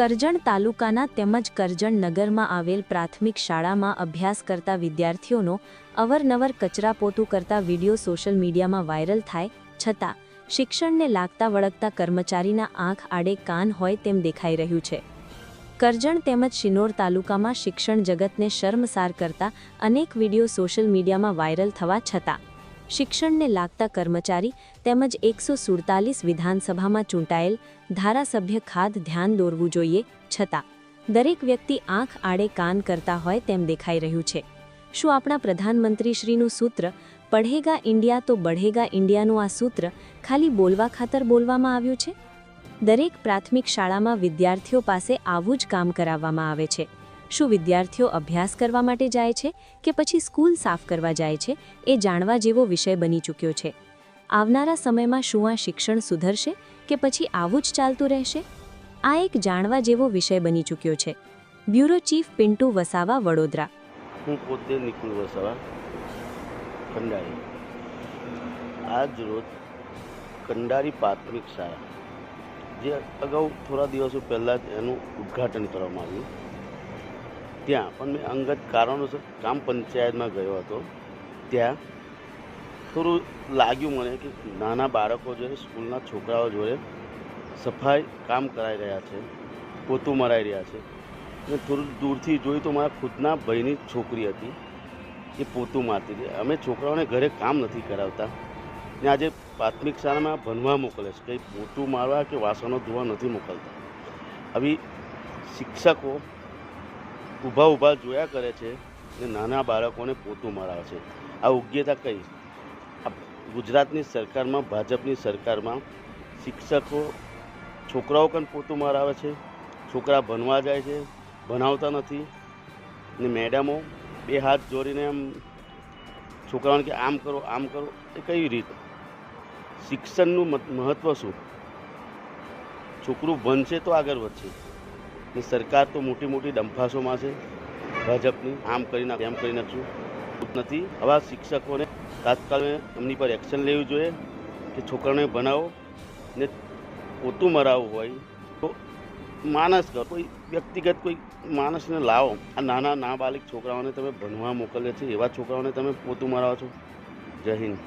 કરજણ તાલુકાના તેમજ કરજણ નગરમાં આવેલ પ્રાથમિક શાળામાં અભ્યાસ કરતા વિદ્યાર્થીઓનો અવરનવર કચરાપોતું કરતા વીડિયો સોશિયલ મીડિયામાં વાયરલ થાય, છતાં શિક્ષણને લાગતા વળગતા કર્મચારીના આંખ, આડે કાન હોય તેમ દેખાઈ રહ્યું છે. કરજણ તેમજ શિનોર તાલુકામાં શિક્ષણ જગતને શર્મસાર કરતા અનેક વીડિયો સોશિયલ મીડિયામાં વાયરલ થવા છતાં શિક્ષણને લાગતા કર્મચારી તેમજ એકસો સુડતાલીસ વિધાનસભામાં ચૂંટાયેલ ધારાસભ્ય ખાદ ધ્યાન દોરવું જોઈએ છતાં દરેક વ્યક્તિ આંખ આડે કાન કરતા હોય તેમ દેખાઈ રહ્યું છે. શું આપણા પ્રધાનમંત્રીશ્રીનું સૂત્ર પઢેગા ઇન્ડિયા તો બઢેગા ઇન્ડિયાનું આ સૂત્ર ખાલી બોલવા ખાતર બોલવામાં આવ્યું છે? દરેક પ્રાથમિક શાળામાં વિદ્યાર્થીઓ પાસે આવું જ કામ કરાવવામાં આવે છે. શું વિદ્યાર્થીઓ અભ્યાસ કરવા માટે જાય છે કે પછી સ્કૂલ સાફ કરવા જાય છે એ જાણવા જેવો વિષય બની ચૂક્યો છે. આવનારા સમયમાં શું આ શિક્ષણ સુધરશે કે પછી આવું જ ચાલતું રહેશે? આ એક જાણવા જેવો વિષય બની ચૂક્યો છે. Bureau chief Pintu Vasava, Vadodara. હું પોતે નિકુલ વસાવા, કંડારી. આજ રોજ કંડારી પ્રાથમિક શાળા, જે અગાઉ થોડા દિવસો પહેલાં જ એનું ઉદ્ઘાટન કરવામાં આવ્યું. ત્યાં, પણ મેં અંગત કારણોસર ગ્રામ પંચાયતમાં ગયો હતો. ત્યાં થોડું લાગ્યું મને કે નાના બાળકો જોડે, સ્કૂલના છોકરાઓ જોડે સફાઈ કામ કરાઈ રહ્યા છે, પોતું મરાઈ રહ્યા છે. અને થોડું દૂરથી જોયું તો મારા ખુદના ભાઈની છોકરી હતી, એ પોતું મારતી હતી. અમે છોકરાઓને ઘરે કામ નથી કરાવતા. ને આજે પ્રાથમિક શાળામાં ભણવા મોકલે છે. કંઈ પોતું મારવા કે વાસણો ધોવા નથી મોકલતા. આવી શિક્ષકો ઊભા ઊભા જોયા કરે છે ને નાના બાળકોને પોતું મરાવે છે. આ યોગ્યતા કઈ? ગુજરાતની સરકારમાં, ભાજપની સરકારમાં શિક્ષકો છોકરાઓ પણ પોતું મરાવે છે. છોકરા ભણવા જાય છે, ભણાવતા નથી ને મેડમો બે હાથ જોડીને આમ છોકરાઓને કે આમ કરો આમ કરો, એ કઈ રીત? શિક્ષણનું મહત્ત્વ શું? છોકરું ભણશે તો આગળ વધશે. ને સરકાર તો મોટી મોટી ડંફાસોમાં છે. ભાજપની આમ કરી નાખ, એમ કરી નાખશું. નથી. આવા શિક્ષકોને તાત્કાલ એમની પર એક્શન લેવું જોઈએ કે છોકરાને ભણાવો ને પોતું મરાવવું હોય તો માણસ કોઈ વ્યક્તિગત કોઈ માણસને લાવો. આ નાના, નાબાલિક છોકરાઓને તમે ભણવા મોકલે છે એવા છોકરાઓને તમે પોતું મરાવો છો. જય હિન્દ.